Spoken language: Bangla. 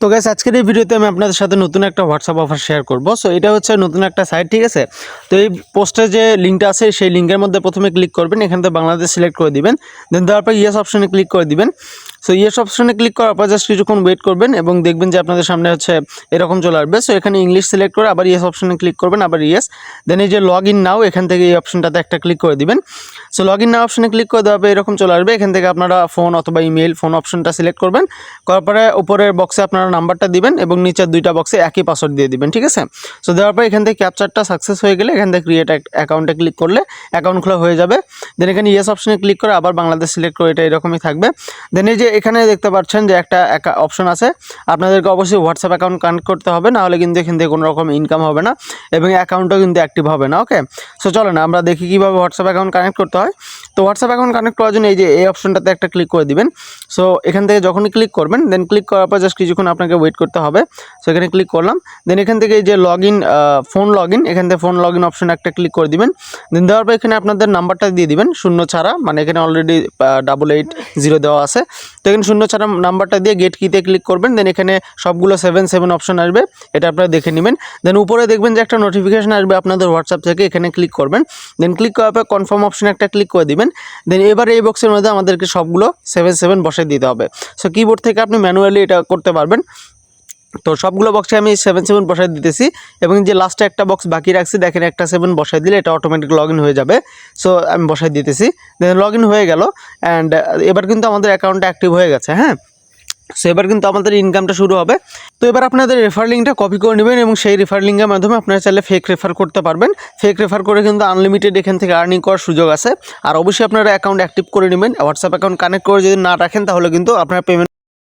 তো গ্যাস আজকের এই ভিডিওতে আমি আপনাদের সাথে নতুন একটা হোয়াটসঅ্যাপ অফার শেয়ার করব। সো এটা হচ্ছে নতুন একটা সাইট ঠিক আছে? তো এই পোস্টে যে লিঙ্কটা আছে, সেই লিঙ্কের মধ্যে প্রথমে ক্লিক করবেন, এখান থেকে বাংলাদেশ সিলেক্ট করে দিবেন। দেন তারপর ইয়েস অপশনে ক্লিক করে দিবেন। সো ইয়েস অপশনে ক্লিক করার পর জাস্ট কিছুক্ষণ ওয়েট করবেন এবং দেখবেন যে আপনাদের সামনে হচ্ছে এরকম চলে আসবে। সো এখানে ইংলিশ সিলেক্ট করে আবার ইয়েস অপশনে ক্লিক করবেন, আবার ইয়েস দেন এই যে লগ ইন নাও এখান থেকে এই অপশনটাতে একটা ক্লিক করে দিবেন। সো লগ ইন নাও অপশনে ক্লিক করে দেওয়া এরকম চলে আসবে। এখান থেকে আপনারা ফোন অথবা ইমেল ফোন অপশনটা সিলেক্ট করবেন। করার পরে উপরের বক্সে আপনারা নাম্বারটা দিবেন এবং নিচের দুইটা বক্সে একই পাসওয়ার্ড দিয়ে দিবেন, ঠিক আছে? সো দেওয়ার পর এখান থেকে ক্যাপচারটা সাকসেস হয়ে গেলে এখান থেকে ক্রিয়েট অ্যাকাউন্টে ক্লিক করলে অ্যাকাউন্ট খোলা হয়ে যাবে। দেন এখানে ইয়েস অপশনে ক্লিক করে আবার বাংলাদেশ সিলেক্ট করে, এটা এরকমই থাকবে। দেন এই যে এখানে দেখতে পাচ্ছেন যে একটা অপশন আছে। আপনাদেরকে অবশ্যই হোয়াটসঅ্যাপ অ্যাকাউন্ট কানেক্ট করতে হবে না হলে কিন্তু এখান থেকে কোনো রকম ইনকাম হবে না এবং অ্যাকাউন্টও কিন্তু অ্যাক্টিভ হবে না ওকে সো চলো না আমরা দেখি কীভাবে হোয়াটসঅ্যাপ অ্যাকাউন্ট কানেক্ট করতে হয়। তো হোয়াটসঅ্যাপ অ্যাকাউন্ট কানেক্ট করার জন্য এই যে এই অপশনটাতে একটা ক্লিক করে দিবেন। সো এখান থেকে যখনই ক্লিক করবেন দেন ক্লিক করার পর জাস্ট কিছুক্ষণ আপনাকে ওয়েট করতে হবে। সো এখানে ক্লিক করলাম। দেন এখান থেকে যে log in phone log in এখান থেকে ফোন লগ ইন অপশন একটা ক্লিক করে দিবেন। দেন দেওয়ার পর এখানে আপনাদের নাম্বারটা দিয়ে দিবেন, শূন্য ছাড়া। মানে এখানে অলরেডি ডাবল এইট জিরো দেওয়া আছে। তো এখানে শূন্য ছাড়া নাম্বারটা দিয়ে গেট কিতে ক্লিক করবেন দেন এখানে সবগুলো সেভেন সেভেন অপশন আসবে, এটা আপনারা দেখে নেবেন। দেন উপরে দেখবেন যে একটা নোটিফিকেশান আসবে আপনাদের হোয়াটসঅ্যাপ থেকে, এখানে ক্লিক করবেন। দেন ক্লিক করার পর কনফার্ম অপশন একটা ক্লিক করে দিবেন। দেন এবার এই বক্সের মধ্যে আমাদেরকে সবগুলো সেভেন সেভেন বসে দিতে হবে। সো কিবোর্ড থেকে আপনি ম্যানুয়ালি এটা করতে পারবেন। তো সবগুলো বক্সে আমি সেভেন সেভেন বসাই দিতেছি এবং যে লাস্টে একটা বক্স বাকি রাখছি, দেখেন একটা সেভেন বসাই দিলে এটা অটোমেটিক লগ হয়ে যাবে। সো আমি বসাই দিতেছি। দেন লগ হয়ে গেল অ্যান্ড এবার কিন্তু আমাদের অ্যাকাউন্টটা অ্যাক্টিভ হয়ে গেছে হ্যাঁ? সো এবার কিন্তু আমাদের ইনকামটা শুরু হবে। তো এবার আপনাদের রেফার লিঙ্কটা কপি করে নেবেন এবং সেই রেফার লিঙ্কের মাধ্যমে আপনারা চাইলে ফেক রেফার করতে পারবেন। ফেক রেফার করে কিন্তু আনলিমিটেড এখান থেকে আর্নিং করার সুযোগ আছে। আর অবশ্যই আপনারা অ্যাকাউন্ট অ্যাক্টিভ করে নেবেন। হোয়াটসঅ্যাপ অ্যাকাউন্ট কানেক্ট করে যদি না রাখেন, তাহলে কিন্তু আপনার পেমেন্ট